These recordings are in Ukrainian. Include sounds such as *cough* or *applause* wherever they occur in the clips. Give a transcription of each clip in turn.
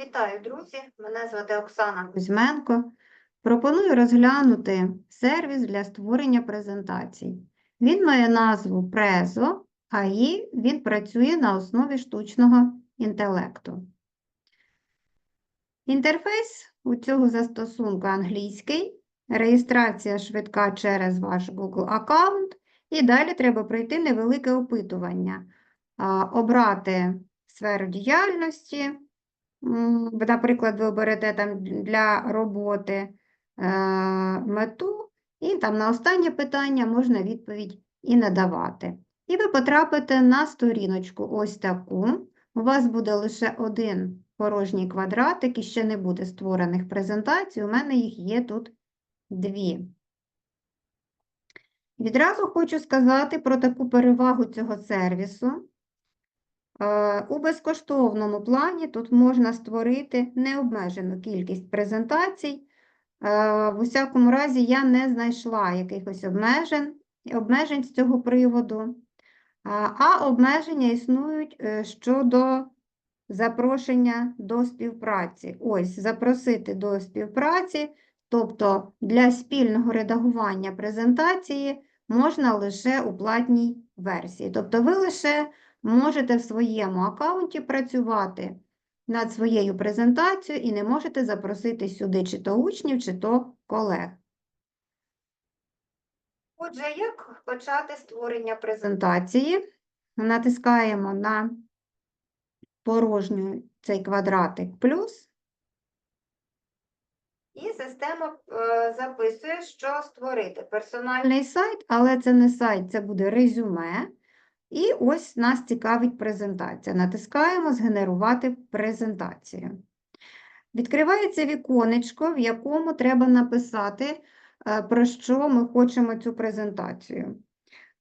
Вітаю, друзі! Мене звати Оксана Кузьменко. Пропоную розглянути сервіс для створення презентацій. Він має назву Prezo, а і він працює на основі штучного інтелекту. Інтерфейс у цього застосунку англійський, реєстрація швидка через ваш Google аккаунт, і далі треба пройти невелике опитування, обрати сферу діяльності. Наприклад, ви оберете там для роботи е, мету, і там на останнє питання можна відповідь і надавати. І ви потрапите на сторіночку ось таку. У вас буде лише один порожній квадратик і ще не буде створених презентацій. У мене їх є тут дві. Відразу хочу сказати про таку перевагу цього сервісу. Е, У безкоштовному плані тут можна створити необмежену кількість презентацій. Е, В усякому разі, я не знайшла якихось обмежень, обмежень з цього приводу, А- а обмеження існують е, щодо запрошення до співпраці. Ось, запросити до співпраці, тобто для спільного редагування презентації можна лише у платній версії. Тобто ви лише можете в своєму аккаунті працювати над своєю презентацією і не можете запросити сюди чи то учнів, чи то колег. Отже, як почати створення презентації? Натискаємо на порожню цей квадратик плюс. І система е, записує, що створити персональний сайт, але це не сайт, це буде резюме. І ось нас цікавить презентація. Натискаємо Згенерувати презентацію. Відкривається віконечко, в якому треба написати, е, про що ми хочемо цю презентацію.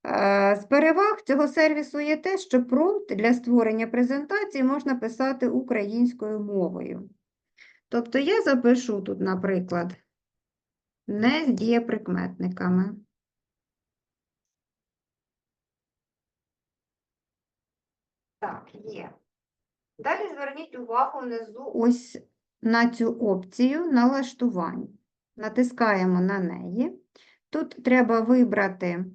Е, З переваг цього сервісу є те, що промпт для створення презентації можна писати українською мовою. Тобто я запишу тут, наприклад, не з дієприкметниками. Так, є. Далі зверніть увагу внизу ось на цю опцію налаштувань. Натискаємо на неї. Тут треба вибрати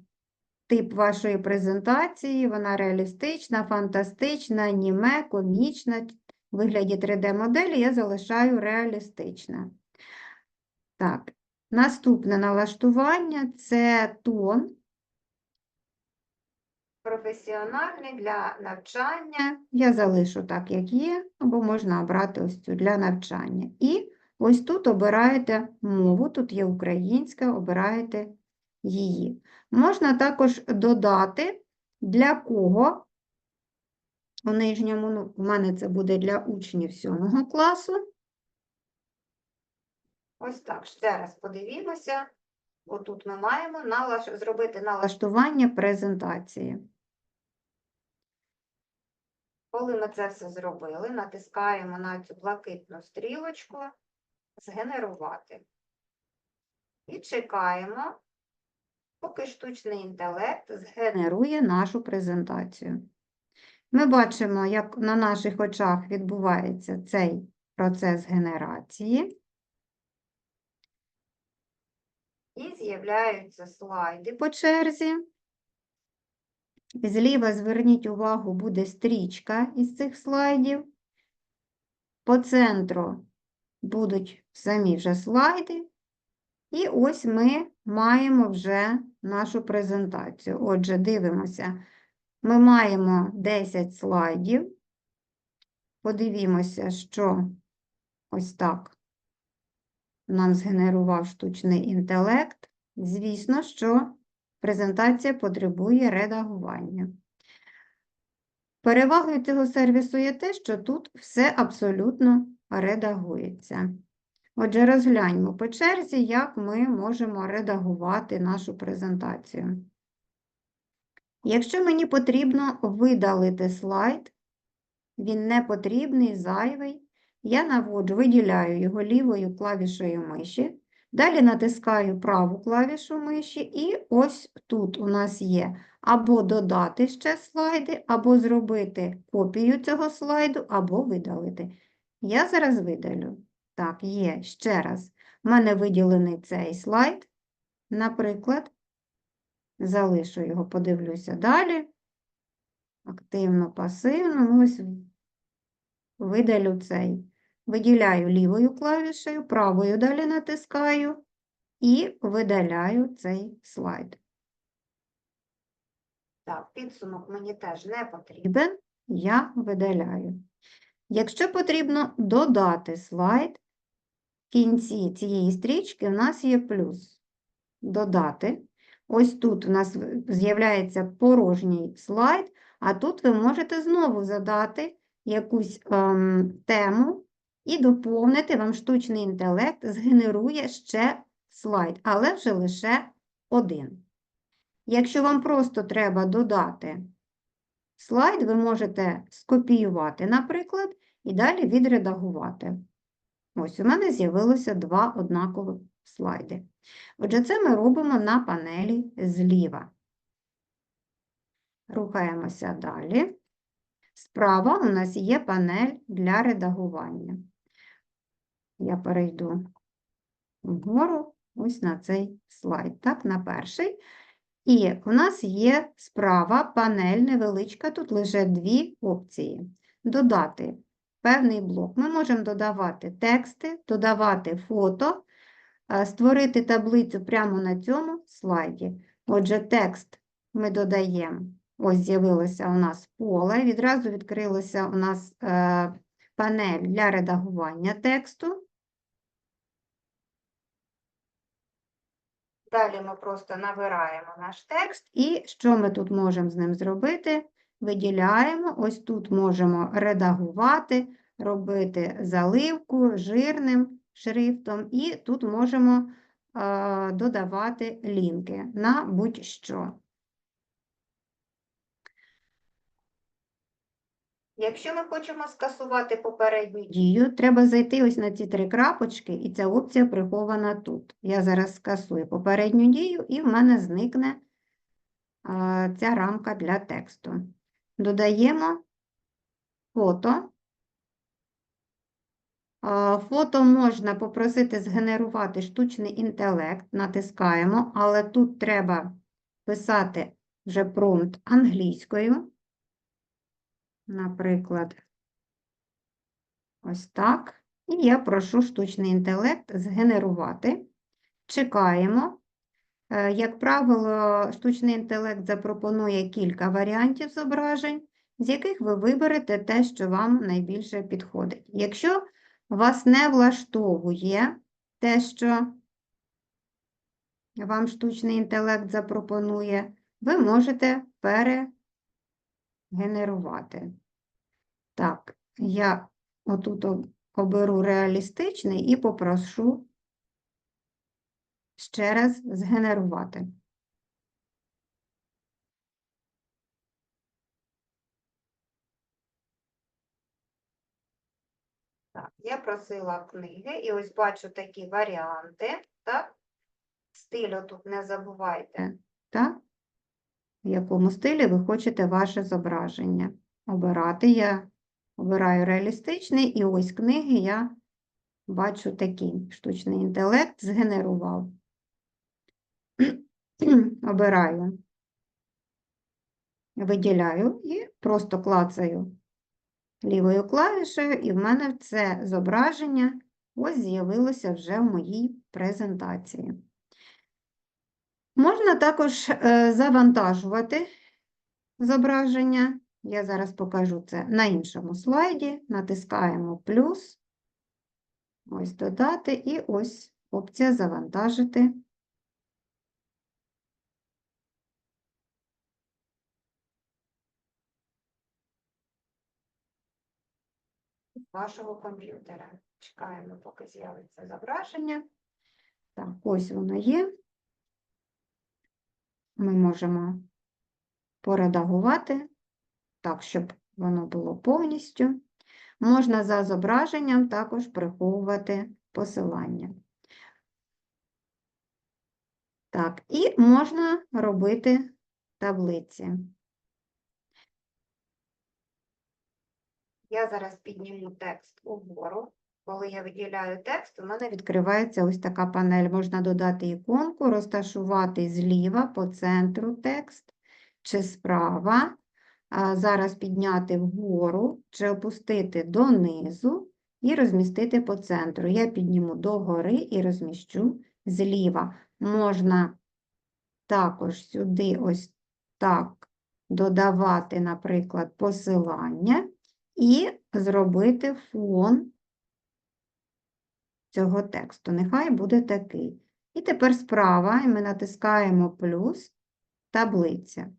тип вашої презентації. Вона реалістична, фантастична, аніме, комічна. В вигляді 3D-моделі я залишаю реалістична. Так, наступне налаштування це тон професіональний для навчання. Я залишу так, як є, або можна обрати ось цю для навчання. І ось тут обираєте мову, тут є українська, обираєте її. Можна також додати, для кого у нижньому, ну, у мене це буде для учнів 7 класу. Ось так, ще раз подивімося. Отут ми маємо налаш... зробити налаштування презентації. Коли ми це все зробили, натискаємо на цю блакитну стрілочку Згенерувати. І чекаємо, поки штучний інтелект згенерує нашу презентацію. Ми бачимо, як на наших очах відбувається цей процес генерації. І з'являються слайди по черзі. Зліва зверніть увагу, буде стрічка із цих слайдів. По центру будуть самі вже слайди. І ось ми маємо вже нашу презентацію. Отже, дивимося. Ми маємо 10 слайдів. Подивімося, що ось так нам згенерував штучний інтелект. Звісно, що презентація потребує редагування. Перевагою цього сервісу є те, що тут все абсолютно редагується. Отже, розгляньмо по черзі, як ми можемо редагувати нашу презентацію. Якщо мені потрібно видалити слайд, він не потрібний, зайвий, я наводжу, виділяю його лівою клавішою миші, далі натискаю праву клавішу миші, і ось тут у нас є або додати ще слайди, або зробити копію цього слайду, або видалити. Я зараз видалю. Так, є, ще раз. У мене виділений цей слайд, наприклад. Залишу його, подивлюся далі. Активно, пасивно. Ось видалю цей. Виділяю лівою клавішею, правою далі натискаю і видаляю цей слайд. Так, підсумок мені теж не потрібен, я видаляю. Якщо потрібно додати слайд, в кінці цієї стрічки у нас є плюс. Додати. Ось тут у нас з'являється порожній слайд, а тут ви можете знову задати якусь ем, тему і доповнити, вам штучний інтелект згенерує ще слайд, але вже лише один. Якщо вам просто треба додати слайд, ви можете скопіювати, наприклад, і далі відредагувати. Ось у мене з'явилося два однакових слайди. Отже, це ми робимо на панелі зліва. Рухаємося далі. Справа у нас є панель для редагування. Я перейду вгору ось на цей слайд, так, на перший. І у нас є справа панель невеличка, тут лише дві опції. Додати певний блок. Ми можемо додавати тексти, додавати фото, е, створити таблицю прямо на цьому слайді. Отже, текст ми додаємо. Ось з'явилося у нас поле, відразу відкрилося у нас е, панель для редагування тексту. Далі ми просто набираємо наш текст, і що ми тут можемо з ним зробити? Виділяємо, ось тут можемо редагувати, робити заливку жирним шрифтом, і тут можемо е, додавати лінки на будь-що. Якщо ми хочемо скасувати попередню дію, треба зайти ось на ці три крапочки, і ця опція прихована тут. Я зараз скасую попередню дію, і в мене зникне а, ця рамка для тексту. Додаємо фото. А, Фото можна попросити згенерувати штучний інтелект, натискаємо, але тут треба писати вже промпт англійською. Наприклад, ось так. І я прошу штучний інтелект згенерувати. Чекаємо. Е, Як правило, штучний інтелект запропонує кілька варіантів зображень, з яких ви виберете те, що вам найбільше підходить. Якщо вас не влаштовує те, що вам штучний інтелект запропонує, ви можете перегенерувати. Так, я отут оберу реалістичний і попрошу ще раз згенерувати. Так, я просила книги, і ось бачу такі варіанти, так? Стилю тут не забувайте, так? В якому стилі ви хочете ваше зображення обирати. Я обираю реалістичний, і ось книги я бачу такі. Штучний інтелект згенерував. *clears throat* Обираю, виділяю і просто клацаю лівою клавішею, і в мене це зображення ось з'явилося вже в моїй презентації. Можна також е, завантажувати зображення. Я зараз покажу це на іншому слайді. Натискаємо плюс, ось додати, і ось опція завантажити. вашого комп'ютера. Чекаємо, поки з'явиться зображення. Так, ось воно є. Ми можемо поредагувати так, щоб воно було повністю. Можна за зображенням також приховувати посилання. Так, і можна робити таблиці. Я зараз підніму текст угору. Коли я виділяю текст, у мене відкривається ось така панель. Можна додати іконку, розташувати зліва по центру текст чи справа. Зараз підняти вгору чи опустити донизу і розмістити по центру. Я підніму догори і розміщу зліва. Можна також сюди ось так додавати, наприклад, посилання і зробити фон цього тексту. Нехай буде такий. І тепер справа і ми натискаємо плюс таблиця.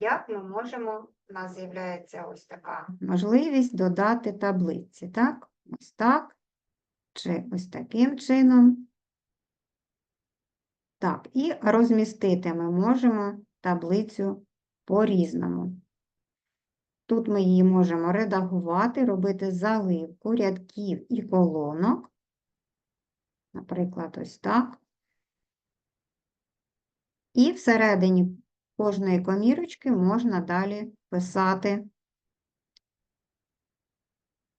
Як ми можемо, у нас з'являється ось така можливість додати таблиці, так? Ось так, чи ось таким чином. Так, і розмістити ми можемо таблицю по-різному. Тут ми її можемо редагувати, робити заливку рядків і колонок. Наприклад, ось так. І всередині кожної комірочки можна далі писати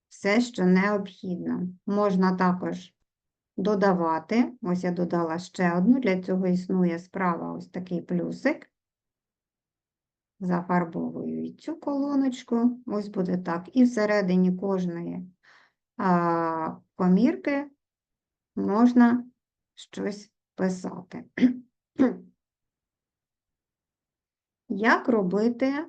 все, що необхідно. Можна також додавати. Ось я додала ще одну, для цього існує справа ось такий плюсик. Зафарбовую і цю колоночку, ось буде так. І всередині кожної а, комірки можна щось писати. *clears throat* Як робити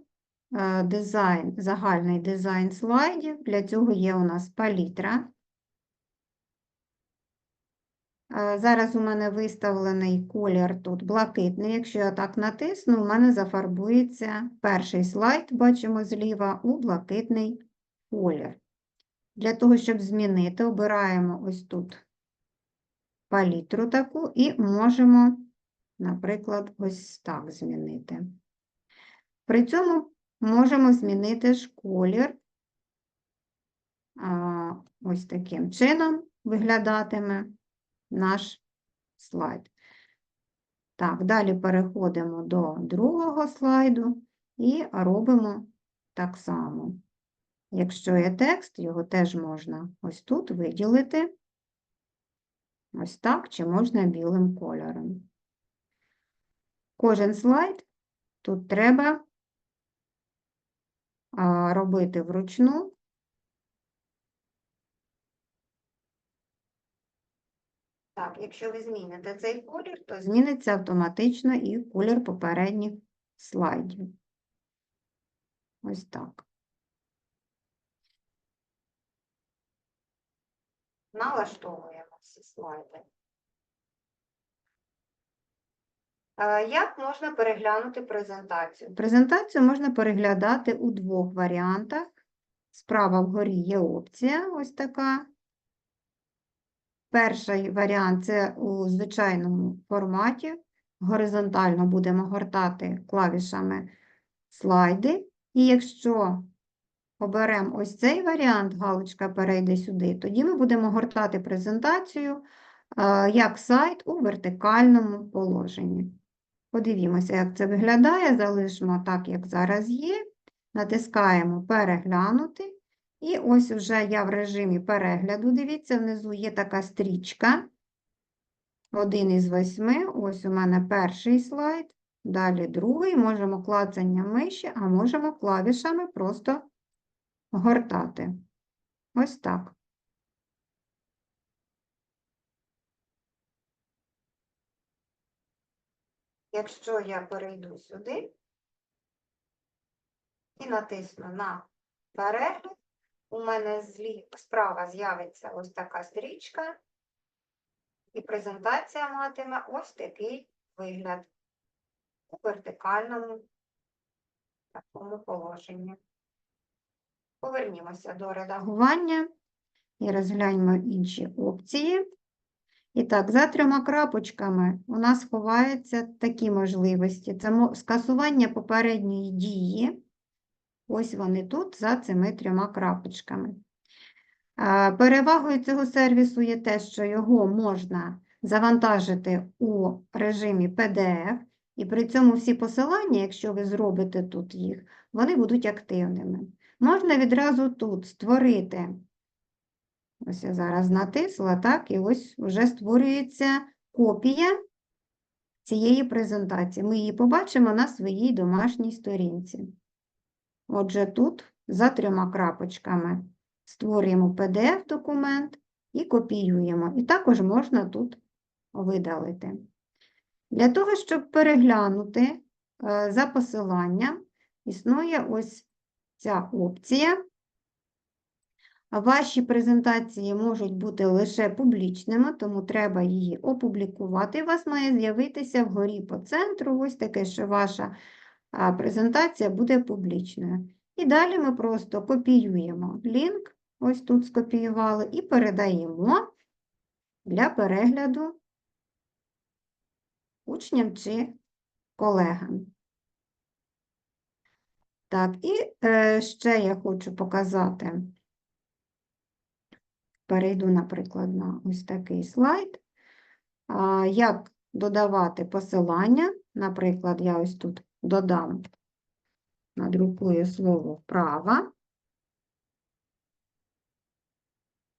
е, дизайн, загальний дизайн слайдів? Для цього є у нас палітра. Зараз у мене виставлений колір тут блакитний. Якщо я так натисну, у мене зафарбується перший слайд, бачимо зліва, у блакитний колір. Для того, щоб змінити, обираємо ось тут палітру таку і можемо, наприклад, ось так змінити. При цьому можемо змінити ж колір. Ось таким чином виглядатиме наш слайд. Так, далі переходимо до другого слайду і робимо так само. Якщо є текст, його теж можна ось тут виділити, ось так, чи можна білим кольором. Кожен слайд тут треба робити вручну. Так, якщо ви зміните цей колір, то зміниться автоматично і колір попередніх слайдів. Ось так. Налаштовуємо всі слайди. Е, Як можна переглянути презентацію? Презентацію можна переглядати у двох варіантах. Справа вгорі є опція, ось така. Перший варіант це у звичайному форматі. Горизонтально будемо гортати клавішами слайди. І якщо оберемо ось цей варіант, галочка перейде сюди, тоді ми будемо гортати презентацію е, як сайт у вертикальному положенні. Подивімося, як це виглядає. Залишимо так, як зараз є. Натискаємо Переглянути. І ось вже я в режимі перегляду. Дивіться, внизу є така стрічка. Один із восьми. Ось у мене перший слайд, далі другий. Можемо клацанням миші, а можемо клавішами просто гортати. Ось так. Якщо я перейду сюди і натисну на перегляд, у мене злі... справа з'явиться ось така стрічка, і презентація матиме ось такий вигляд у вертикальному такому положенні. Повернімося до редагування і розгляньмо інші опції. І так, за трьома крапочками у нас ховаються такі можливості. Це скасування попередньої дії. Ось вони тут, за цими трьома крапочками. Перевагою цього сервісу є те, що його можна завантажити у режимі PDF. І при цьому всі посилання, якщо ви зробите тут їх, вони будуть активними. Можна відразу тут створити. Ось я зараз натисла, так, і ось вже створюється копія цієї презентації. Ми її побачимо на своїй домашній сторінці. Отже, тут за трьома крапочками створюємо PDF-документ і копіюємо. І також можна тут видалити. Для того, щоб переглянути е, за посиланням, існує ось ця опція. Ваші презентації можуть бути лише публічними, тому треба її опублікувати. У вас має з'явитися вгорі по центру ось таке, що ваша а, презентація буде публічною. І далі ми просто копіюємо лінк, ось тут скопіювали, і передаємо для перегляду учням чи колегам. Так, і е, ще я хочу показати. Перейду, наприклад, на ось такий слайд. Як додавати посилання. Наприклад, я ось тут додам, надрукую слово вправа.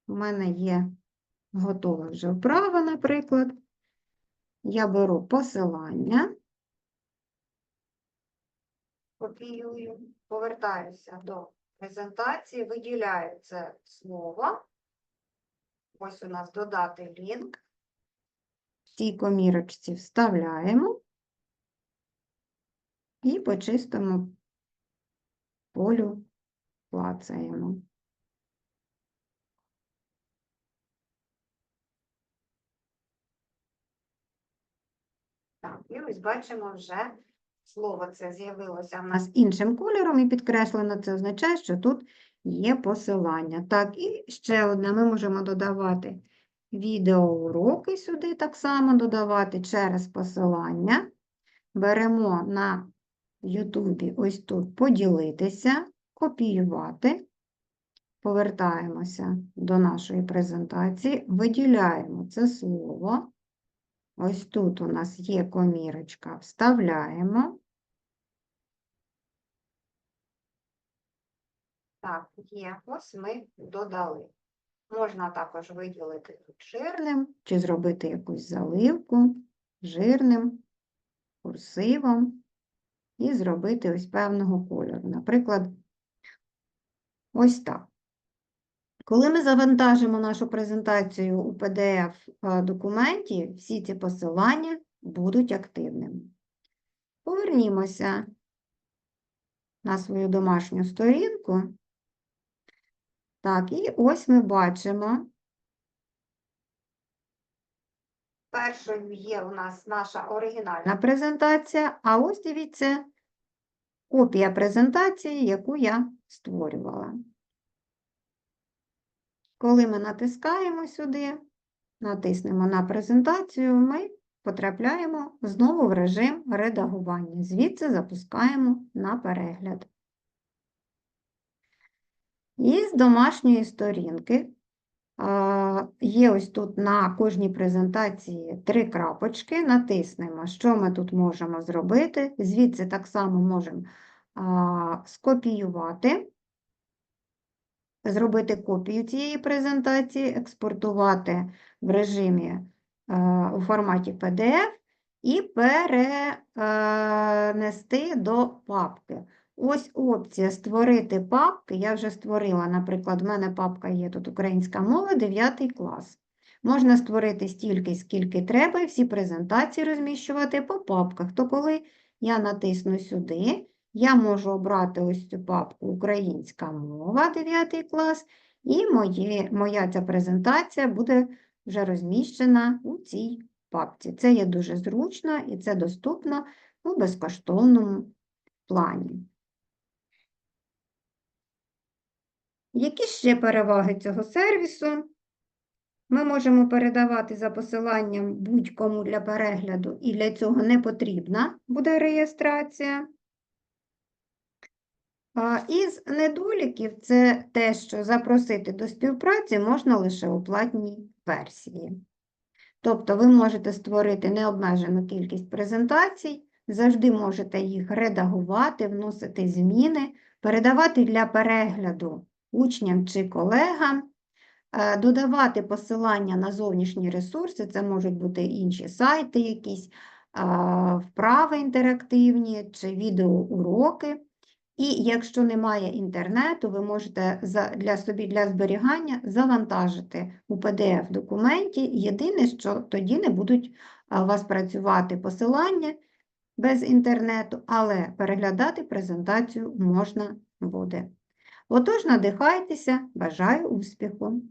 У мене є готова вже вправа, наприклад. Я беру посилання, копіюю, повертаюся до презентації, виділяю це слово. Ось у нас додати лінк. В цій комірочці вставляємо і по чистому полю клацаємо. Так, і ось бачимо вже слово це з'явилося в нас іншим кольором і підкреслено. Це означає, що тут є посилання. Так, і ще одне, ми можемо додавати відеоуроки сюди так само додавати через посилання. Беремо на Ютубі ось тут поділитися, копіювати, повертаємося до нашої презентації, виділяємо це слово. Ось тут у нас є комірочка, вставляємо. Так, є, ось ми додали. Можна також виділити тут жирним, чи зробити якусь заливку жирним, курсивом, і зробити ось певного кольору. Наприклад, ось так. Коли ми завантажимо нашу презентацію у PDF-документі, всі ці посилання будуть активними. Повернімося на свою домашню сторінку. Так, і ось ми бачимо. Першою є у нас наша оригінальна презентація, а ось дивіться копія презентації, яку я створювала. Коли ми натискаємо сюди, натиснемо на презентацію, ми потрапляємо знову в режим редагування. Звідси запускаємо на перегляд. І з домашньої сторінки є ось тут на кожній презентації три крапочки. Натиснемо, що ми тут можемо зробити. Звідси так само можемо скопіювати зробити копію цієї презентації, експортувати в режимі е, у форматі PDF і перенести до папки. Ось опція Створити папки. Я вже створила, наприклад, в мене папка є тут українська мова, 9 клас. Можна створити стільки, скільки треба, і всі презентації розміщувати по папках. То коли я натисну сюди, я можу обрати ось цю папку Українська мова 9 клас, і моє, моя ця презентація буде вже розміщена у цій папці. Це є дуже зручно і це доступно у безкоштовному плані. Які ще переваги цього сервісу? Ми можемо передавати за посиланням будь-кому для перегляду, і для цього не потрібна буде реєстрація. Із недоліків це те, що запросити до співпраці можна лише у платній версії. Тобто ви можете створити необмежену кількість презентацій, завжди можете їх редагувати, вносити зміни, передавати для перегляду учням чи колегам, е, додавати посилання на зовнішні ресурси, це можуть бути інші сайти якісь, вправи інтерактивні чи відеоуроки. І якщо немає інтернету, ви можете для собі для зберігання завантажити у PDF-документі. Єдине, що тоді не будуть у вас працювати посилання без інтернету, але переглядати презентацію можна буде. Отож, надихайтеся, бажаю успіху!